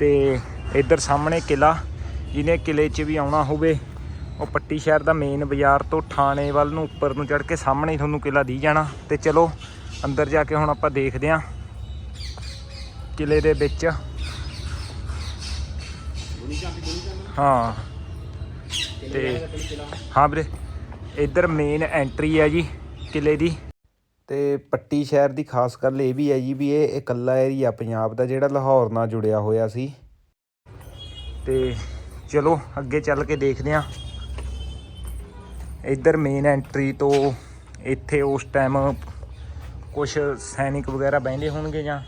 ਤੇ ਇੱਧਰ ਸਾਹਮਣੇ ਕਿਲਾ ਜਿਹਨੇ ਕਿਲੇ 'ਚ ਵੀ ਆਉਣਾ ਹੋਵੇ। ਉਹ ਪੱਟੀ ਸ਼ਹਿਰ ਦਾ ਮੇਨ ਬਾਜ਼ਾਰ ਤੋਂ ਥਾਣੇ ਵੱਲ ਨੂੰ ਉੱਪਰ ਨੂੰ ਚੜ ਕੇ ਸਾਹਮਣੇ ਹੀ ਤੁਹਾਨੂੰ ਕਿਲਾ ਦੀ ਜਾਣਾ। ਤੇ ਚਲੋ, ਅੰਦਰ ਜਾ ਕੇ ਹੁਣ ਆਪਾਂ ਦੇਖਦੇ ਹਾਂ ਕਿਲੇ ਦੇ ਵਿੱਚ। ਹਾਂ। ਤੇ ਹਾਂ ਵੀਰੇ, ਇੱਧਰ ਮੇਨ ਐਂਟਰੀ ਹੈ ਜੀ ਕਿਲੇ ਦੀ। ਤੇ ਪੱਟੀ ਸ਼ਹਿਰ ਦੀ ਖਾਸ ਗੱਲ ਇਹ ਵੀ ਹੈ ਜੀ ਵੀ ਇਹ ਇਕੱਲਾ ਏਰੀਆ ਪੰਜਾਬ ਦਾ ਜਿਹੜਾ ਲਾਹੌਰ ਨਾਲ ਜੁੜਿਆ ਹੋਇਆ ਸੀ। ਤੇ ਚਲੋ ਅੱਗੇ ਚੱਲ ਕੇ ਦੇਖਦੇ ਹਾਂ। ਇੱਧਰ ਮੇਨ ਐਂਟਰੀ ਤੋਂ ਇੱਥੇ ਉਸ ਟਾਈਮ ਕੁਝ ਸੈਨਿਕ ਵਗੈਰਾ ਬਹਿੰਦੇ ਹੋਣਗੇ ਜਾਂ?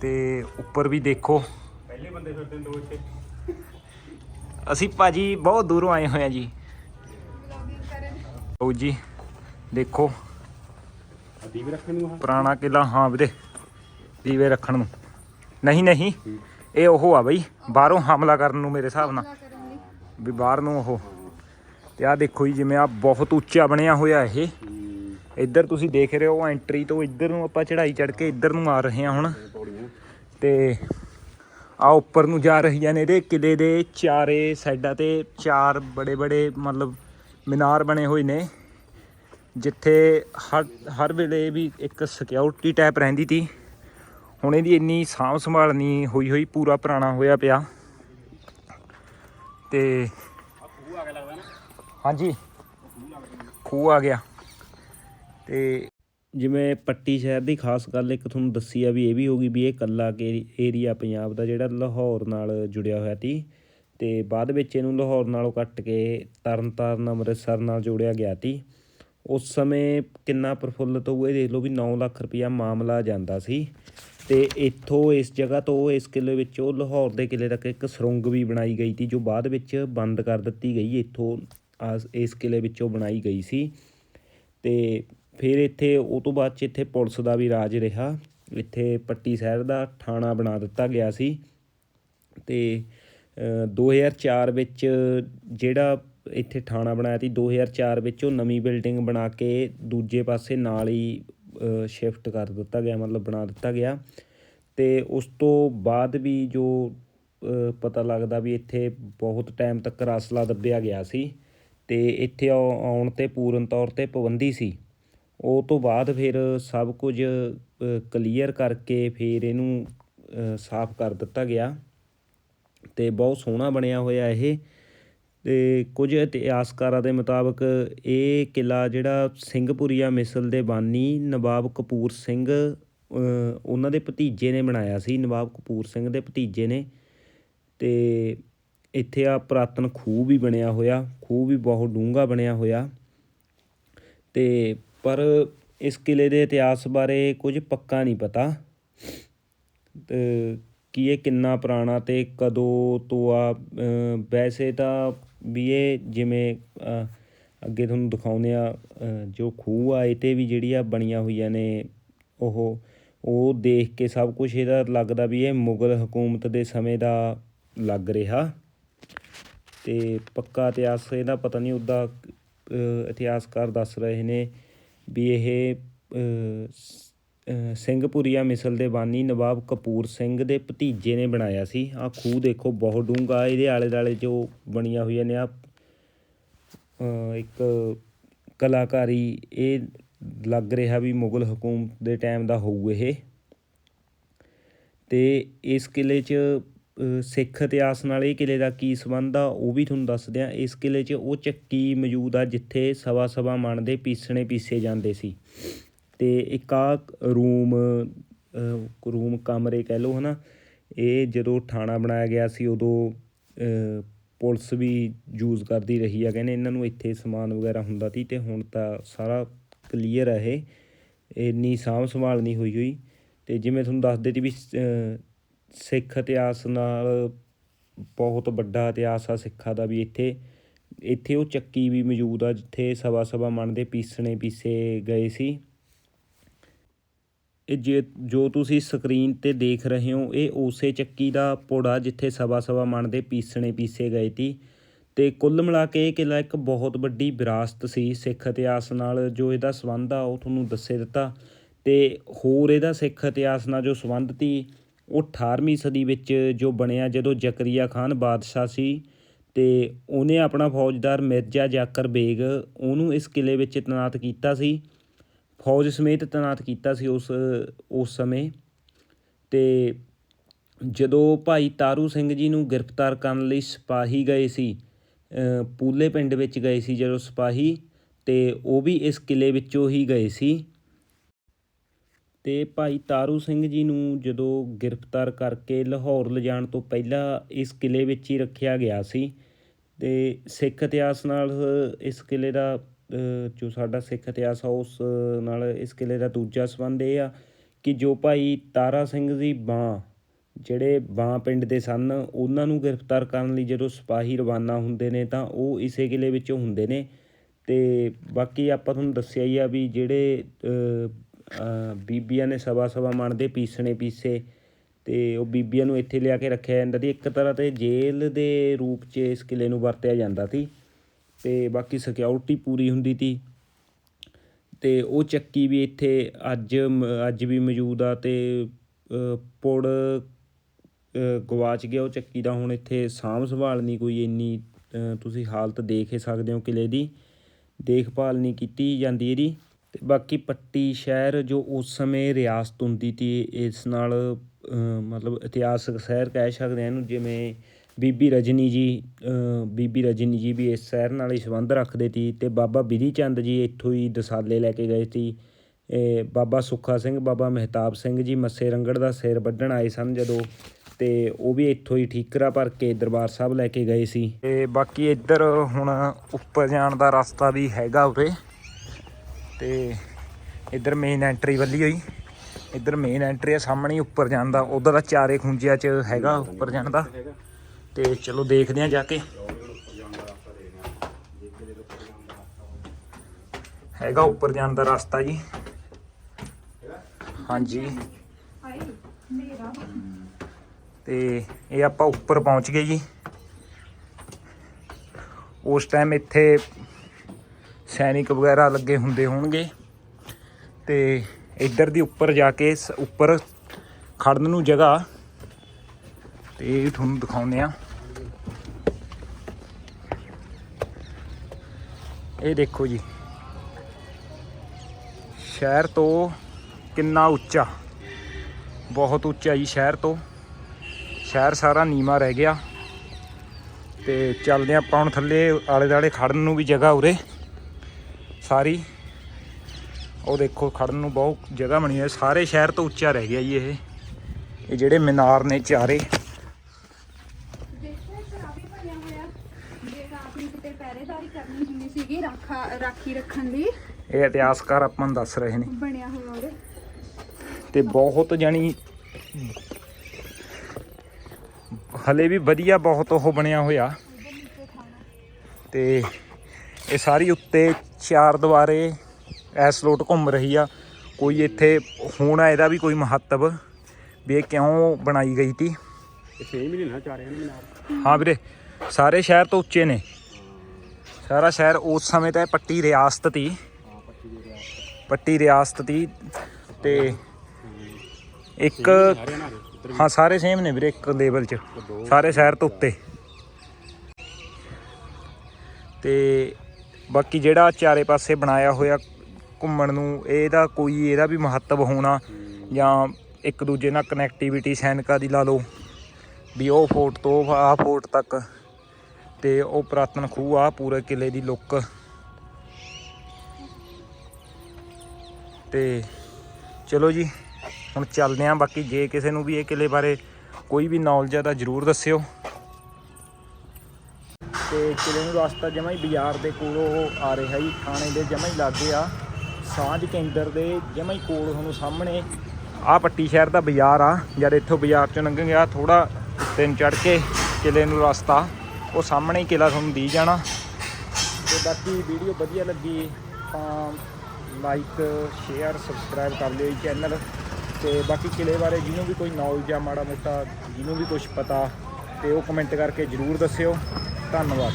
ਤੇ ਉੱਪਰ ਵੀ ਦੇਖੋ। ਪਹਿਲੇ ਬੰਦੇ ਫਿਰਦੇ ਨੇ ਦੋ ਇੱਥੇ। ਅਸੀਂ ਭਾਜੀ ਬਹੁਤ ਦੂਰੋਂ ਆਏ ਹੋਏ ਆ ਜੀ। ਲਓ ਜੀ। ਦੇਖੋ। ਅੱਡੀ ਵੀ ਰੱਖਣ ਨੂੰ ਪੁਰਾਣਾ ਕਿਲਾ ਹਾਂ ਵੀਰੇ। ਦੀਵੇ ਰੱਖਣ ਨੂੰ। ਨਹੀਂ ਨਹੀਂ। ਇਹ ਉਹ ਆ ਬਈ ਬਾਹਰੋਂ ਹਮਲਾ ਕਰਨ ਨੂੰ ਮੇਰੇ ਹਿਸਾਬ ਨਾਲ। ਵੀ ਬਾਹਰ ਨੂੰ ਉਹ। ਤੇ ਆ ਦੇਖੋ ਜੀ ਜਿਵੇਂ ਆ ਬਹੁਤ ਉੱਚਾ ਬਣਿਆ ਹੋਇਆ ਇਹ। ਇੱਧਰ ਤੁਸੀਂ ਦੇਖ ਰਹੇ ਹੋ ਐਂਟਰੀ ਤੋਂ ਇੱਧਰ ਨੂੰ ਆਪਾਂ ਚੜ੍ਹਾਈ ਚੜ੍ਹ ਕੇ ਇੱਧਰ ਨੂੰ ਆ ਰਹੇ ਹਾਂ ਹੁਣ। ਤੇ ਆ ਉੱਪਰ ਨੂੰ ਜਾ ਰਹੀਆਂ ਨੇ ਇਹਦੇ ਕਿਲੇ ਦੇ ਚਾਰੇ ਸਾਈਡਾਂ ਤੇ ਚਾਰ ਬੜੇ ਬੜੇ ਮਤਲਬ ਮੀਨਾਰ ਬਣੇ ਹੋਏ ਨੇ। ਜਿੱਥੇ ਹਰ ਹਰ ਵੇਲੇ ਵੀ ਇੱਕ ਸਿਕਿਉਰਿਟੀ ਟਾਈਪ ਰਹਿੰਦੀ ਤੀ। ਹੁਣ ਇਹਦੀ ਇੰਨੀ ਸਾਂਭ ਸੰਭਾਲ ਨਹੀਂ ਹੋਈ ਹੋਈ, ਪੂਰਾ ਪੁਰਾਣਾ ਹੋਇਆ ਪਿਆ। ਤੇ ਹਾਂਜੀ, ਖੂਹ ਆ ਗਿਆ। ਤੇ ਜਿਵੇਂ ਪੱਟੀ ਸ਼ਹਿਰ ਦੀ ਖਾਸ ਗੱਲ, ਇੱਕ ਤੁਹਾਨੂੰ ਦੱਸੀ ਆ ਵੀ ਇਹ ਵੀ ਹੋਗੀ ਵੀ ਇਹ ਕੱਲਾ ਏਰੀਆ ਪੰਜਾਬ ਦਾ ਜਿਹੜਾ ਲਾਹੌਰ ਨਾਲ ਜੁੜਿਆ ਹੋਇਆ ਸੀ ਤੇ ਬਾਅਦ ਵਿੱਚ ਇਹਨੂੰ ਲਾਹੌਰ ਨਾਲੋਂ ਕੱਟ ਕੇ ਤਰਨਤਾਰਨ ਅੰਮ੍ਰਿਤਸਰ ਨਾਲ ਜੋੜਿਆ ਗਿਆ ਸੀ ਉਸ ਸਮੇਂ ਕਿੰਨਾ ਪ੍ਰਫੁੱਲਤ ਹੋਊ ਇਹ ਦੇਖ ਲਓ ਵੀ 9 ਲੱਖ ਰੁਪਇਆ ਮਾਮਲਾ ਜਾਂਦਾ ਸੀ। ਤੇ ਇੱਥੋਂ ਇਸ ਜਗ੍ਹਾ ਤੋਂ ਇਸ ਕਿਲੇ ਵਿੱਚੋਂ ਲਾਹੌਰ ਦੇ ਕਿਲੇ ਤੱਕ ਇੱਕ ਸੁਰੰਗ ਵੀ ਬਣਾਈ ਗਈ ਸੀ ਜੋ ਬਾਅਦ ਵਿੱਚ ਬੰਦ ਕਰ ਦਿੱਤੀ ਗਈ। ਇੱਥੋਂ ਆਸ- ਇਸ ਕਿਲੇ ਵਿੱਚੋਂ ਬਣਾਈ ਗਈ ਸੀ। ਤੇ ਫਿਰ ਇੱਥੇ ਉਹ ਤੋਂ ਬਾਅਦ ਚ ਇੱਥੇ ਪੁਲਿਸ ਦਾ ਵੀ ਰਾਜ ਰਿਹਾ। ਇੱਥੇ ਪੱਟੀ ਸ਼ਹਿਰ ਦਾ ਥਾਣਾ ਬਣਾ ਦਿੱਤਾ ਗਿਆ ਸੀ। ਤੇ ਅ, 2004 ਵਿੱਚ ਜਿਹੜਾ ਇੱਥੇ ਥਾਣਾ ਬਣਾਇਆ ਸੀ। 2004 ਵਿੱਚ ਉਹ ਨਵੀਂ ਬਿਲਡਿੰਗ ਬਣਾ ਕੇ ਦੂਜੇ ਪਾਸੇ ਨਾਲ ਹੀ ਸ਼ਿਫਟ ਕਰ ਦਿੱਤਾ ਗਿਆ, ਮਤਲਬ ਬਣਾ ਦਿੱਤਾ ਗਿਆ। ਤੇ ਉਸ ਤੋਂ ਬਾਅਦ ਵੀ ਜੋ ਪਤਾ ਲੱਗਦਾ ਵੀ ਇੱਥੇ ਬਹੁਤ ਟਾਈਮ ਤੱਕ ਰਸਲਾ ਦੱਬਿਆ ਗਿਆ ਸੀ। ਤੇ ਇੱਥੇ ਆਉ- ਆਉਣ ਤੇ ਪੂਰਨ ਤੌਰ ਤੇ ਪਾਬੰਦੀ ਸੀ। ਉਹ ਤੋਂ ਬਾਅਦ ਫਿਰ ਸਭ ਕੁਝ ਕਲੀਅਰ ਕਰਕੇ ਫਿਰ ਇਹਨੂੰ ਸਾਫ਼ ਕਰ ਦਿੱਤਾ ਗਿਆ। ਤੇ ਬਹੁਤ ਸੋਹਣਾ ਬਣਿਆ ਹੋਇਆ ਇਹ। ਅਤੇ ਕੁਝ ਇਤਿਹਾਸਕਾਰਾਂ ਦੇ ਮੁਤਾਬਕ ਇਹ ਕਿਲਾ ਜਿਹੜਾ ਸਿੰਘਪੁਰੀਆ ਮਿਸਲ ਦੇ ਬਾਨੀ ਨਵਾਬ ਕਪੂਰ ਸਿੰਘ ਉਹਨਾਂ ਦੇ ਭਤੀਜੇ ਨੇ ਬਣਾਇਆ ਸੀ, ਨਵਾਬ ਕਪੂਰ ਸਿੰਘ ਦੇ ਭਤੀਜੇ ਨੇ। ਅਤੇ ਇੱਥੇ ਆ ਪੁਰਾਤਨ ਖੂਹ ਵੀ ਬਣਿਆ ਹੋਇਆ, ਖੂਹ ਵੀ ਬਹੁਤ ਡੂੰਘਾ ਬਣਿਆ ਹੋਇਆ। ਅਤੇ ਪਰ ਇਸ ਕਿਲੇ ਦੇ ਇਤਿਹਾਸ ਬਾਰੇ ਕੁਝ ਪੱਕਾ ਨਹੀਂ ਪਤਾ। ਤੇ ਕਿ ਇਹ ਕਿੰਨਾ ਪੁਰਾਣਾ ਤੇ ਕਦੋਂ ਤੋਂ ਆ ਵੈਸੇ ਤਾਂ ਵੀ ਇਹ ਜਿਵੇਂ ਅੱਗੇ ਤੁਹਾਨੂੰ ਦਿਖਾਉਂਦੇ ਆ ਜੋ ਖੂਹ ਆ ਇਹ ਤੇ ਵੀ ਜਿਹੜੀ ਆ ਬਣੀਆਂ ਹੋਈਆਂ ਨੇ, ਉਹ ਉਹ ਦੇਖ ਕੇ ਸਭ ਕੁਝ ਇਹਦਾ ਲੱਗਦਾ ਵੀ ਇਹ ਮੁਗਲ ਹਕੂਮਤ ਦੇ ਸਮੇਂ ਦਾ ਲੱਗ ਰਿਹਾ। ਤੇ ਪੱਕਾ ਇਤਿਹਾਸ ਇਹਦਾ ਪਤਾ ਨਹੀਂ ਉੱਦਾਂ ਇਤਿਹਾਸਕਾਰ ਦੱਸ ਰਹੇ ਨੇ ਵੀ ਇਹ ਸਿੰਘ ਸ- ਮਿਸਲ ਦੇ ਬਾਨੀ ਨਵਾਬ ਕਪੂਰ ਸਿੰਘ ਦੇ ਭਤੀਜੇ ਨੇ ਬਣਾਇਆ ਸੀ। ਆ ਖੂਹ ਦੇਖੋ, ਬਹੁਤ ਡੂੰਘਾ, ਇਹਦੇ ਆਲੇ ਦਾਲੇ ਜੋ ਬਣੀਆਂ ਹੋਈਆਂ ਨੇ ਆ ਇੱਕ ਕਲਾਕਾਰੀ, ਇਹ ਲੱਗ ਰਿਹਾ ਵੀ ਮੁਗਲ ਹਕੂਮਤ ਦੇ ਟਾਈਮ ਦਾ ਹੋਊ ਇਹ। ਤੇ ਇਸ ਕਿਲੇ 'ਚ ਸਿੱਖ ਇਤਿਹਾਸ ਨਾਲ ਇਹ ਕਿਲੇ ਦਾ ਕੀ ਸੰਬੰਧ ਆ, ਉਹ ਵੀ ਤੁਹਾਨੂੰ ਦੱਸਦੇ ਆ। ਇਸ ਕਿਲੇ 'ਚ ਉਹ ਚੱਕੀ ਮੌਜੂਦ ਆ, ਜਿੱਥੇ ਸਵਾ ਸਵਾ ਮਣ ਦੇ ਪੀਸਣੇ ਪੀਸੇ ਜਾਂਦੇ ਸੀ। ਤੇ ਇੱਕ ਆਹ ਰੂਮ ਰੂਮ ਕਮਰੇ ਕਹਿ ਲਓ ਨਾ ਇਹ ਜਦੋਂ ਥਾਣਾ ਬਣਾਇਆ ਗਿਆ ਸੀ ਉਦੋਂ ਪੁਲਿਸ ਵੀ ਯੂਜ਼ ਕਰਦੀ ਰਹੀ ਆ, ਕਹਿੰਦੇ ਇਹਨਾਂ ਨੂੰ ਇੱਥੇ ਸਮਾਨ ਵਗੈਰਾ ਹੁੰਦਾ ਸੀ ਅਤੇ ਹੁਣ ਤਾਂ ਸਾਰਾ ਕਲੀਅਰ ਆ ਇਹ, ਇੰਨੀ ਸਾਂਭ ਸੰਭਾਲ ਨਹੀਂ ਹੋਈ ਹੋਈ ਅਤੇ ਜਿਵੇਂ ਤੁਹਾਨੂੰ ਦੱਸਦੇ ਸੀ ਵੀ ਸਿੱਖ ਇਤਿਹਾਸ ਨਾਲ ਬਹੁਤ ਵੱਡਾ ਇਤਿਹਾਸ ਆ ਸਿੱਖਾਂ ਦਾ ਵੀ ਇੱਥੇ ਇੱਥੇ ਉਹ ਚੱਕੀ ਵੀ ਮੌਜੂਦ ਆ ਜਿੱਥੇ ਸਵਾ ਸਵਾ ਮਣ ਦੇ ਪੀਸਣੇ ਪੀਸੇ ਗਏ ਸੀ। ਇਹ ਜੇ, ਜੋ ਤੁਸੀਂ ਸਕਰੀਨ ਤੇ ਦੇਖ ਰਹੇ ਹੋ, ਇਹ ਉਸੇ ਚੱਕੀ ਦਾ ਪੁੜਾ ਜਿੱਥੇ ਸਵਾ ਸਵਾ ਮਣ ਦੇ ਪੀਸਣੇ ਪੀਸੇ ਗਏ ਸੀ। ਤੇ ਕੁੱਲ ਮਿਲਾ ਕੇ ਇਹ ਕਿਲਾ ਇੱਕ ਬਹੁਤ ਵੱਡੀ ਵਿਰਾਸਤ ਸੀ। ਸਿੱਖ ਇਤਿਹਾਸ ਨਾਲ ਜੋ ਇਹਦਾ ਸੰਬੰਧ ਆ, ਉਹ ਤੁਹਾਨੂੰ ਦੱਸੇ ਦਿੱਤਾ। ਤੇ ਹੋਰ ਇਹਦਾ ਸਿੱਖ ਇਤਿਹਾਸ ਨਾਲ ਜੋ ਸੰਬੰਧ ਤੀ ਉਹ 18ਵੀਂ ਸਦੀ ਵਿੱਚ ਜੋ ਬਣਿਆ, ਜਦੋਂ ਜ਼ਕਰੀਆ ਖਾਨ ਬਾਦਸ਼ਾਹ ਸੀ ਤੇ ਉਹਨੇ ਆਪਣਾ ਫੌਜਦਾਰ ਮਿਰਜ਼ਾ ਜਾਕਰ ਬੇਗ ਉਹਨੂੰ ਇਸ ਕਿਲੇ ਵਿੱਚ ਤੈਨਾਤ ਕੀਤਾ ਸੀ। ਫੌਜ ਸਮੇਤ ਤੈਨਾਤ ਕੀਤਾ ਸੀ ਉਸ ਉਸ ਸਮੇਂ। ਤੇ ਜਦੋਂ ਭਾਈ ਤਾਰੂ ਸਿੰਘ ਜੀ ਨੂੰ ਗ੍ਰਿਫਤਾਰ ਕਰਨ ਲਈ ਸਿਪਾਹੀ ਗਏ ਸੀ ਪੂਲੇ ਪਿੰਡ ਵਿੱਚ ਗਏ ਸੀ ਜਦੋਂ ਸਿਪਾਹੀ, ਤੇ ਉਹ ਵੀ ਇਸ ਕਿਲੇ ਵਿੱਚੋਂ ਹੀ ਗਏ ਸੀ। ਤੇ ਭਾਈ ਤਾਰੂ ਸਿੰਘ ਜੀ ਨੂੰ ਜਦੋਂ ਗ੍ਰਿਫਤਾਰ ਕਰਕੇ ਲਾਹੌਰ ਲਿਜਾਣ ਤੋਂ ਪਹਿਲਾਂ ਇਸ ਕਿਲੇ ਵਿੱਚ ਹੀ ਰੱਖਿਆ ਗਿਆ ਸੀ, ਤੇ ਸਿੱਖ ਇਤਿਹਾਸ ਨਾਲ ਇਸ ਕਿਲੇ ਦਾ ਜੋ ਸਾਡਾ ਸਿੱਖ ਇਤਿਹਾਸ ਆ, ਉਸ ਨਾਲ ਇਸ ਕਿਲੇ ਦਾ ਦੂਜਾ ਸੰਬੰਧ ਇਹ ਆ ਕਿ ਜੋ ਭਾਈ ਤਾਰਾ ਸਿੰਘ ਦੀ ਬਾਂ ਜਿਹੜੇ ਬਾਂ ਪਿੰਡ ਦੇ ਸਨ, ਉਹਨਾਂ ਨੂੰ ਗ੍ਰਿਫਤਾਰ ਕਰਨ ਲਈ ਜਦੋਂ ਸਿਪਾਹੀ ਰਵਾਨਾ ਹੁੰਦੇ ਨੇ ਤਾਂ ਉਹ ਇਸੇ ਕਿਲੇ ਵਿੱਚੋਂ ਹੁੰਦੇ ਨੇ। ਤੇ ਬਾਕੀ ਆਪਾਂ ਤੁਹਾਨੂੰ ਦੱਸਿਆ ਹੀ ਆ ਵੀ ਜਿਹੜੇ ਬੀਬੀਆਂ ਨੇ ਸਵਾ ਸਵਾ ਮਣ ਦੇ ਪੀਸਣੇ ਪੀਸੇ, ਤੇ ਉਹ ਬੀਬੀਆਂ ਨੂੰ ਇੱਥੇ ਲਿਆ ਕੇ ਰੱਖਿਆ ਜਾਂਦਾ ਸੀ। ਇੱਕ ਤਰ੍ਹਾਂ ਤੇ ਜੇਲ੍ਹ ਦੇ ਰੂਪ 'ਚ ਇਸ ਕਿਲੇ ਨੂੰ ਵਰਤਿਆ ਜਾਂਦਾ ਸੀ। ਤੇ ਬਾਕੀ ਸਿਕਿਉਰਿਟੀ ਪੂਰੀ ਹੁੰਦੀ ਤੀ। ਤੇ ਉਹ ਚੱਕੀ ਵੀ ਇੱਥੇ ਅੱਜ ਮ- ਅੱਜ ਵੀ ਮੌਜੂਦ ਆ ਤੇ ਪੁੜ ਗਵਾਚ ਗਿਆ ਉਹ ਚੱਕੀ ਦਾ। ਹੁਣ ਇੱਥੇ ਸਾਂਭ ਸੰਭਾਲ ਨਹੀਂ ਕੋਈ ਇੰਨੀ ਤੁਸੀਂ ਹਾਲਤ ਦੇਖ ਹੀ ਸਕਦੇ ਹੋ ਕਿਲੇ ਦੀ। ਦੇਖਭਾਲ ਨਹੀਂ ਕੀਤੀ ਜਾਂਦੀ ਇਹਦੀ। ਤੇ ਬਾਕੀ ਪੱਟੀ ਸ਼ਹਿਰ ਜੋ ਉਸ ਸਮੇਂ ਰਿਆਸਤ ਹੁੰਦੀ ਤੀ, ਇਸ ਨਾਲ ਮਤਲਬ ਇਤਿਹਾਸਕ ਸ਼ਹਿਰ ਕਹਿ ਸਕਦੇ ਹਾਂ ਇਹਨੂੰ, ਜਿਵੇਂ ਬੀਬੀ ਰਜਨੀ ਜੀ ਬੀਬੀ ਰਜਨੀ ਜੀ ਵੀ ਇਸ ਸ਼ਹਿਰ ਨਾਲ ਹੀ ਸੰਬੰਧ ਰੱਖਦੇ ਤੀ ਅਤੇ ਬਾਬਾ ਬਿਧੀ ਚੰਦ ਜੀ ਇੱਥੋਂ ਹੀ ਦਸਾਲੇ ਲੈ ਕੇ ਗਏ ਸੀ। ਇਹ ਬਾਬਾ ਸੁੱਖਾ ਸਿੰਘ, ਬਾਬਾ ਮਹਿਤਾਬ ਸਿੰਘ ਜੀ ਮੱਸੇ ਰੰਗੜ ਦਾ ਸਿਰ ਵੱਢਣ ਆਏ ਸਨ ਜਦੋਂ ਅਤੇ ਉਹ ਵੀ ਇੱਥੋਂ ਹੀ ਠੀਕਰਾ ਭਰ ਕੇ ਦਰਬਾਰ ਸਾਹਿਬ ਲੈ ਕੇ ਗਏ ਸੀ। ਅਤੇ ਬਾਕੀ ਇੱਧਰ ਹੁਣ ਉੱਪਰ ਜਾਣ ਦਾ ਰਸਤਾ ਵੀ ਹੈਗਾ ਉਰੇ। ਅਤੇ ਇੱਧਰ ਮੇਨ ਐਂਟਰੀ ਵੱਲੀ ਹੋਈ। ਇੱਧਰ ਮੇਨ ਐਂਟਰੀ ਆ, ਸਾਹਮਣੇ ਉੱਪਰ ਜਾਣ ਦਾ। ਉਧਰ ਦਾ ਚਾਰੇ ਖੁੰਜਿਆਂ 'ਚ ਹੈਗਾ ਉੱਪਰ ਜਾਣ ਦਾ। ਤੇ ਚਲੋ ਦੇਖਦੇ ਆ ਜਾ ਕੇ। ਹੈਗਾ ਉੱਪਰ ਜਾਣ ਦਾ ਰਸਤਾ ਜੀ। ਹਾਂਜੀ। ਤੇ ਇਹ ਆਪਾਂ ਉੱਪਰ ਪਹੁੰਚ ਗਏ ਜੀ। ਉਸ ਟਾਈਮ ਇੱਥੇ ਸੈਨਿਕ ਵਗੈਰਾ ਲੱਗੇ ਹੁੰਦੇ ਹੋਣਗੇ। ਤੇ ਇੱਧਰ ਦੀ ਉੱਪਰ ਜਾ ਕੇ ਸ- ਉੱਪਰ ਖੜਨ ਨੂੰ ਜਗ੍ਹਾ। ਤੇ ਇਹ ਤੁਹਾਨੂੰ ਦਿਖਾਉਂਦੇ ਆ ਇਹ ਦੇਖੋ ਜੀ। ਸ਼ਹਿਰ ਤੋਂ ਕਿੰਨਾ ਉੱਚਾ। ਬਹੁਤ ਉੱਚਾ ਜੀ ਸ਼ਹਿਰ ਤੋਂ। ਸ਼ਹਿਰ ਸਾਰਾ ਨੀਵਾ ਰਹਿ ਗਿਆ। ਤੇ ਚੱਲਦੇ ਆਪਾਂ ਹੁਣ ਥੱਲੇ ਆਲੇ ਦਾਲੇ ਖੜਨ ਨੂੰ ਵੀ ਜਗ੍ਹਾ ਉਰੇ। ਸਾਰੀ। ਉਹ ਦੇਖੋ ਖੜਨ ਨੂੰ ਬਹੁਤ ਜਗ੍ਹਾ ਬਣੀ ਹੈ। ਸਾਰੇ ਸ਼ਹਿਰ ਤੋਂ ਉੱਚਾ ਰਹਿ ਗਿਆ ਜੀ ਇਹ। ਇਹ ਜਿਹੜੇ ਮੀਨਾਰ ਨੇ ਚਾਰੇ ਦੇਖੋ ਇੱਧਰ ਆ ਵੀ ਬਣਿਆ ਹੋਇਆ ਜੇ ਰਾਤ ਨੂੰ ਕਿਤੇ ਪਹਿਰੇਦਾਰੀ ਕਰਨੀ ਹੁੰਦੀ ਸੀਗੀ ਰਾਖਾ ਰਾਖੀ ਰੱਖਣ ਲਈ ਇਹ ਇਤਿਹਾਸਕਾਰ ਆਪਾਂ ਨੂੰ ਦੱਸ ਰਹੇ ਨੇ। ਬਣਿਆ ਹੋਇਆ ਉਹਦੇ। ਤੇ ਬਹੁਤ ਜਾਣੀ ਹਲੇ ਵੀ ਵਧੀਆ ਬਹੁਤ ਉਹ ਬਣਿਆ ਹੋਇਆ। ਤੇ ਇਹ ਸਾਰੀ ਉੱਤੇ ਚਾਰ ਦੁਆਰੇ ਐਸ ਲੋਟ ਘੁੰਮ ਰਹੀ ਆ। ਕੋਈ ਇੱਥੇ ਹੋਣਾ ਇਹਦਾ ਵੀ ਕੋਈ ਮਹੱਤਵ ਵੀ ਇਹ ਕਿਉਂ ਬਣਾਈ ਗਈ ਤੀ? ਇਹ 6 ਮਹੀਨੇ ਨਾ ਚਾਰੇ ਨੇ ਮੀਨਾਰ ਹਾਂ ਵੀਰੇ ਸਾਰੇ ਸ਼ਹਿਰ ਤੋਂ ਉੱਚੇ ਨੇ। ਸਾਰਾ ਸ਼ਹਿਰ ਉਸ ਸਮੇਂ ਤਾਂ ਇਹ ਪੱਟੀ ਰਿਆਸਤ ਸੀ ਪੱਟੀ ਰਿਆਸਤ ਤੀ ਤੇ ਇੱਕ ਹਾਂ, ਸਾਰੇ ਸੇਮ ਨੇ ਵੀਰੇ, ਇੱਕ ਲੈਵਲ 'ਚ। ਸਾਰੇ ਸ਼ਹਿਰ ਤੋਂ ਉੱਤੇ। ਤੇ ਬਾਕੀ ਜਿਹੜਾ ਚਾਰੇ ਪਾਸੇ ਬਣਾਇਆ ਹੋਇਆ ਘੁੰਮਣ ਨੂੰ, ਇਹਦਾ ਕੋਈ, ਇਹਦਾ ਵੀ ਮਹੱਤਵ ਹੋਣਾ ਜਾਂ ਇੱਕ ਦੂਜੇ ਨਾਲ ਕਨੈਕਟੀਵਿਟੀ ਸੈਨਿਕਾਂ ਦੀ ਲਾ ਲਓ, ਵੀ ਉਹ ਫੋਰਟ ਤੋਂ ਆਹ ਫੋਰਟ ਤੱਕ ਤੇ ਉਹ ਪੁਰਾਤਨ ਖੂਹ ਆ, ਪੂਰੇ ਕਿਲੇ ਦੀ ਲੁੱਕ। ਤੇ ਚਲੋ ਜੀ, ਹੁਣ ਚੱਲਦੇ ਆਂ। ਬਾਕੀ ਜੇ ਕਿਸੇ ਨੂੰ ਵੀ ਇਹ ਕਿਲੇ ਬਾਰੇ ਕੋਈ ਵੀ ਨੌਲੇਜ ਆ ਤਾਂ ਜਰੂਰ ਦੱਸਿਓ। ਤੇ ਕਿਲੇ ਨੂੰ ਰਸਤਾ ਜਮਾ ਹੀ ਬਾਜ਼ਾਰ ਦੇ ਕੋਲੋਂ ਆ ਰਿਹਾ ਜੀ, ਥਾਣੇ ਦੇ ਜਮਾ ਹੀ ਲਾਗੇ ਆ। ਸਾਂਝ ਕੇਂਦਰ ਦੇ ਜਮਾ ਹੀ ਕੋਲ ਤੁਹਾਨੂੰ ਸਾਹਮਣੇ ਆ ਪੱਟੀ ਸ਼ਹਿਰ ਦਾ ਬਾਜ਼ਾਰ ਆ, ਜਦ ਇੱਥੋਂ ਬਾਜ਼ਾਰ ਚੋਂ ਲੰਘ ਗਿਆ ਥੋੜਾ ਉੱਤੇ ਨੂੰ ਚੜ ਕੇ ਕਿਲੇ ਨੂੰ ਰਸਤਾ। ਉਹ ਸਾਹਮਣੇ ਹੀ ਕਿਲਾ ਤੁਹਾਨੂੰ ਦੀ ਜਾਣਾ। ਤੇ ਬਾਕੀ ਵੀਡੀਓ ਵਧੀਆ ਲੱਗੀ ਤਾਂ ਲਾਈਕ ਸ਼ੇਅਰ ਸਬਸਕ੍ਰਾਈਬ ਕਰ ਲਿਓ ਜੀ ਚੈਨਲ ਤੇ ਬਾਕੀ ਕਿਲੇ ਬਾਰੇ ਜਿਹਨੂੰ ਵੀ ਕੋਈ ਨੌਲੇਜ ਆ ਮਾੜਾ ਮੋਟਾ, ਜਿਹਨੂੰ ਵੀ ਕੁਝ ਪਤਾ, ਤੇ ਉਹ ਕਮੈਂਟ ਕਰਕੇ ਜਰੂਰ ਦੱਸਿਓ। ਧੰਨਵਾਦ।